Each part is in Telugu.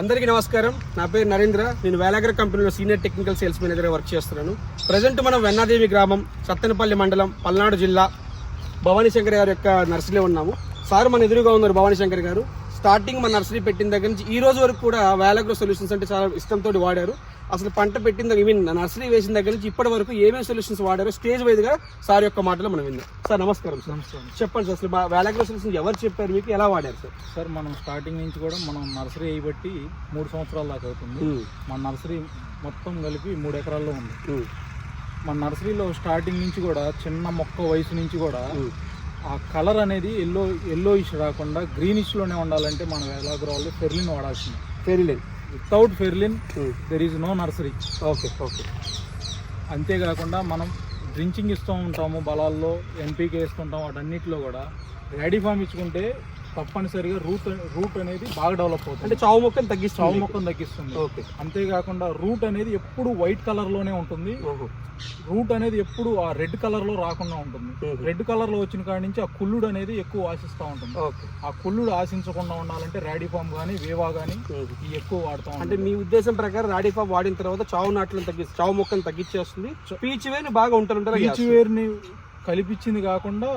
అందరికీ నమస్కారం. నా పేరు నరేంద్ర. నేను వేలాగర్ కంపెనీలో సీనియర్ టెక్నికల్ సేల్స్ మేనేజర్గా వర్క్ చేస్తున్నాను. ప్రజెంట్ మనం వెన్నాదేవి గ్రామం సత్తెనపల్లి మండలం పల్నాడు జిల్లా భవానీ శంకర్ గారి యొక్క నర్సరీలో ఉన్నాము. సార్ మన ఎదురుగా ఉన్నారు భవానీ శంకర్ గారు. స్టార్టింగ్ మన నర్సరీ పెట్టిన దగ్గర నుంచి ఈ రోజు వరకు కూడా వేలాగ్రో సొల్యూషన్స్ అంటే చాలా ఇష్టంతో వాడారు. అసలు పంట పెట్టిన దగ్గర ఐ మీన్ నర్సరీ వేసిన దగ్గర నుంచి ఇప్పటి వరకు ఏమేమి సొల్యూషన్స్ వాడారో స్టేజ్ వైజ్గా సార్ యొక్క మాటలు మనం విందాం సార్ నమస్కారం సార్. చెప్పండి సార్ అసలు వేలాగ్రో సొల్యూషన్స్ ఎవరు చెప్పారు మీకు ఎలా వాడారు సార్? సార్ మనం స్టార్టింగ్ నుంచి కూడా మనం నర్సరీ అయ్యబట్టి మూడు సంవత్సరాల దాకా అవుతుంది. మన నర్సరీ మొత్తం కలిపి మూడు ఎకరాల్లో ఉంది. మన నర్సరీలో స్టార్టింగ్ నుంచి కూడా చిన్న మొక్క వయసు నుంచి కూడా ఆ కలర్ అనేది ఎల్లో ఎల్లో ఇష్ రాకుండా గ్రీనిష్లోనే ఉండాలంటే మనం ఎలాగో వాళ్ళు ఫెర్లిన్ వాడాల్సింది. ఫెరీలేదు without ఫెర్లిన్ there is no nursery okay okay అంతేకాకుండా మనం డ్రించింగ్ ఇస్తూ ఉంటాము బలాల్లో ఎన్పీకే ఇస్తుంటాం వాటన్నిటిలో కూడా. రెడీ ఫామ్ ఇచ్చుకుంటే తప్పనిసరిగా రూట్ రూట్ అనేది బాగా డెవలప్ అవుతుంది. అంటే చావు మొక్కను తగ్గిస్తావు చావు మొక్కను తగ్గిస్తుంది. ఓకే. అంతేకాకుండా రూట్ అనేది ఎప్పుడు వైట్ కలర్లోనే ఉంటుంది రూట్ అనేది ఎప్పుడు ఆ రెడ్ కలర్లో రాకుండా ఉంటుంది. రెడ్ కలర్లో వచ్చిన కాడి నుంచి ఆ కుళ్ళుడు అనేది ఎక్కువ ఆశిస్తూ ఉంటుంది. ఓకే. ఆ కుళ్ళుడు ఆశించకుండా ఉండాలంటే రాడిఫామ్ కానీ వేవా కానీ ఎక్కువ వాడుతూ అంటే మీ ఉద్దేశం ప్రకారం రాడిఫా వాడిన తర్వాత చావు నాట్లను తగ్గి చావు మొక్కను తగ్గించేస్తుంది. పీచ్ వేని బాగా ఉంటారు పీచు వేరుని కలిపించింది కాకుండా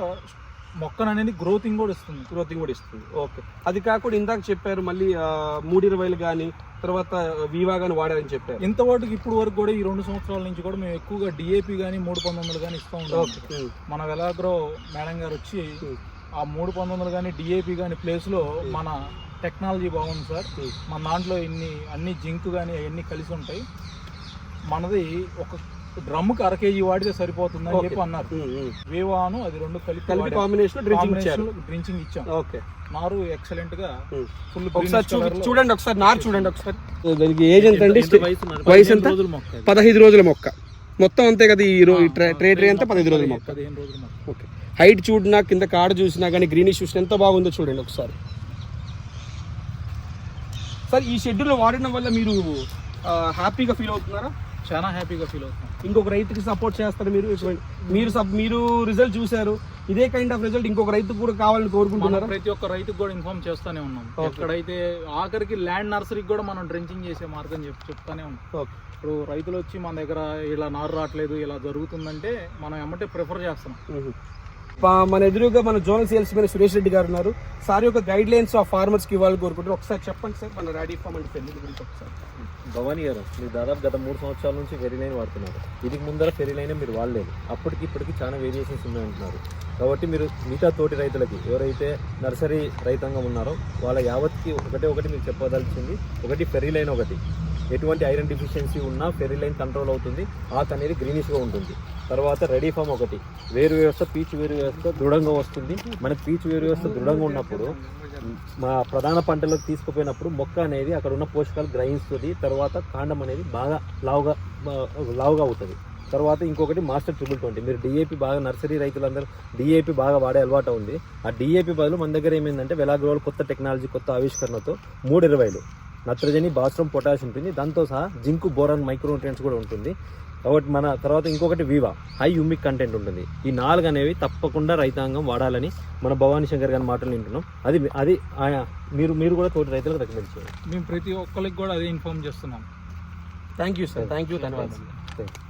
మొక్కను అనేది గ్రోతింగ్ కూడా ఇస్తుంది గ్రోత్ కూడా ఇస్తుంది. ఓకే. అది కాకుండా ఇందాక చెప్పారు మళ్ళీ మూడు ఇరవైలు కానీ తర్వాత వీవా కానీ వాడారని చెప్పారు. ఇంతవరకు ఇప్పుడు వరకు కూడా ఈ రెండు సంవత్సరాల నుంచి కూడా మేము ఎక్కువగా డిఏపి కానీ మూడు పంతొమ్మిది కానీ ఇస్తూ ఉంటాం మన వెలాగ్రో మేడం గారు వచ్చి ఆ మూడు పంతొమ్మిది కానీ డిఏపి కానీ ప్లేస్లో మన టెక్నాలజీ బాగుంది సార్. మన దాంట్లో ఇన్ని అన్ని జింక్ కానీ అవన్నీ కలిసి ఉంటాయి. మనది ఒక డ్రమ్కి అర కేజీ వాడితే సరిపోతుంది అని చెప్పి అన్నారు. వేవాను అది రెండు కలిపి కలిపి కాంబినేషన్ డ్రింకింగ్ ఇచ్చారు. డ్రించింగ్ ఇచ్చాం ఓకే. నారు ఎక్సలెంట్గా. ఫుల్ ఒకసారి చూడండి ఒకసారి నారు చూడండి ఒకసారి. దానికి ఏజ్ ఎంత అండి? వయసు ఎంత? రోజుల మొక్క ఇది. పదహైదు రోజుల మొక్క. మొత్తం అంతే కదా ఈ రో- ఈ ట్రే ట్రే ట్రే అంతా పదహైదు రోజుల మొక్క. పదిహేను రోజుల మొక్క. ఓకే. హైట్ చూడినా కింద కాడ చూసినా కానీ గ్రీనిష్ చూసినా ఎంత బాగుందో చూడండి ఒకసారి. సార్ ఈ షెడ్యూల్ వాడడం వల్ల మీరు హ్యాపీగా ఫీల్ అవుతున్నారా? చాలా హ్యాపీగా ఫీల్ అవుతాం ఇంకొక రైతుకి సపోర్ట్ చేస్తారు మీరు మీరు సబ్ మీరు రిజల్ట్ చూశారు. ఇదే కైండ్ ఆఫ్ రిజల్ట్ ఇంకొక రైతుకు కూడా కావాలని కోరుకుంటున్నారా? ప్రతి ఒక్క రైతుకు కూడా ఇన్ఫార్మ్ చేస్తానే ఉన్నాం. ఎక్కడైతే ఆఖరికి ల్యాండ్ నర్సరీకి కూడా మనం డ్రెంచింగ్ చేసే మార్గం చెప్ చెప్తానే ఉన్నాం. ఇప్పుడు రైతులు వచ్చి మన దగ్గర ఇలా నారు రావట్లేదు ఇలా జరుగుతుందంటే మనం ఎమ్మటే ప్రిఫర్ చేస్తున్నాం. మన ఎదురుగా మన zonal salesmen Suresh Reddy గారు ఉన్నారు. సార్ యొక్క గైడ్ లైన్స్ ఆఫ్ ఫార్మర్స్కి ఇవ్వాలని కోరుకుంటున్నారు. ఒకసారి చెప్పండి సార్ మన రెడీ ఫార్మ్ అండ్ పెళ్ళి గురించి ఒకసారి. భవానీ గారు మీరు దాదాపు గత మూడు సంవత్సరాల నుంచి ఫెరీలైన్ వాడుతున్నారు. ఇది ముందర ఫెరీలైన్ మీరు వాడలేదు. అప్పటికి ఇప్పటికి చాలా వేరియేషన్స్ ఉన్నాయంటున్నారు. కాబట్టి మీరు మిగతా తోటి రైతులకి ఎవరైతే నర్సరీ రైతాంగం ఉన్నారో వాళ్ళ యావత్కి ఒకటే ఒకటి మీరు చెప్పదలిచింది. ఒకటి ఫెరీలైన్ ఒకటి. ఎటువంటి ఐరన్ డిఫిషియన్సీ ఉన్నా ఫెరీలైన్ కంట్రోల్ అవుతుంది. ఆకు అనేది గ్రీనిష్గా ఉంటుంది. తర్వాత రెడీ ఫామ్ ఒకటి. వేరు వ్యవస్థ పీచు వేరు వ్యవస్థ దృఢంగా వస్తుంది. మన పీచు వేరు వ్యవస్థ దృఢంగా ఉన్నప్పుడు మా ప్రధాన పంటలకు తీసుకుపోయినప్పుడు మొక్క అనేది అక్కడ ఉన్న పోషకాలు గ్రహిస్తుంది. తర్వాత కాండం అనేది బాగా లావుగా లావుగా అవుతుంది. తర్వాత ఇంకొకటి మాస్టర్ ట్రిపుల్ ట్వంటీ. మీరు డిఏపి బాగా నర్సరీ రైతులందరూ డిఏపి బాగా వాడే అలవాటు ఉంది. ఆ డిఏపి బదులు మన దగ్గర ఏమైందంటే వెలాగ్రోల్ కొత్త టెక్నాలజీ కొత్త ఆవిష్కరణతో మూడు ఇరవైలు. నత్రజని బాస్ట్రం పొటాష్ ఉంటుంది దాంతో సహా జింకు బోరాన్ మైక్రోన్యూట్రియంట్స్ కూడా ఉంటుంది. కాబట్టి మన తర్వాత ఇంకొకటి వివా. హై యూమిక్ కంటెంట్ ఉంటుంది. ఈ నాలుగు అనేవి తప్పకుండా రైతాంగం వాడాలని మన భవానీ శంకర్ గారి మాటలు వింటున్నాం. అది అది ఆయన మీరు మీరు కూడా తోటి రైతులకు రికమెండ్ చేయండి. మేము ప్రతి ఒక్కరికి కూడా అదే ఇన్ఫార్మ్ చేస్తున్నాం. Thank you sir thank you ధన్యవాదాలు Thank you.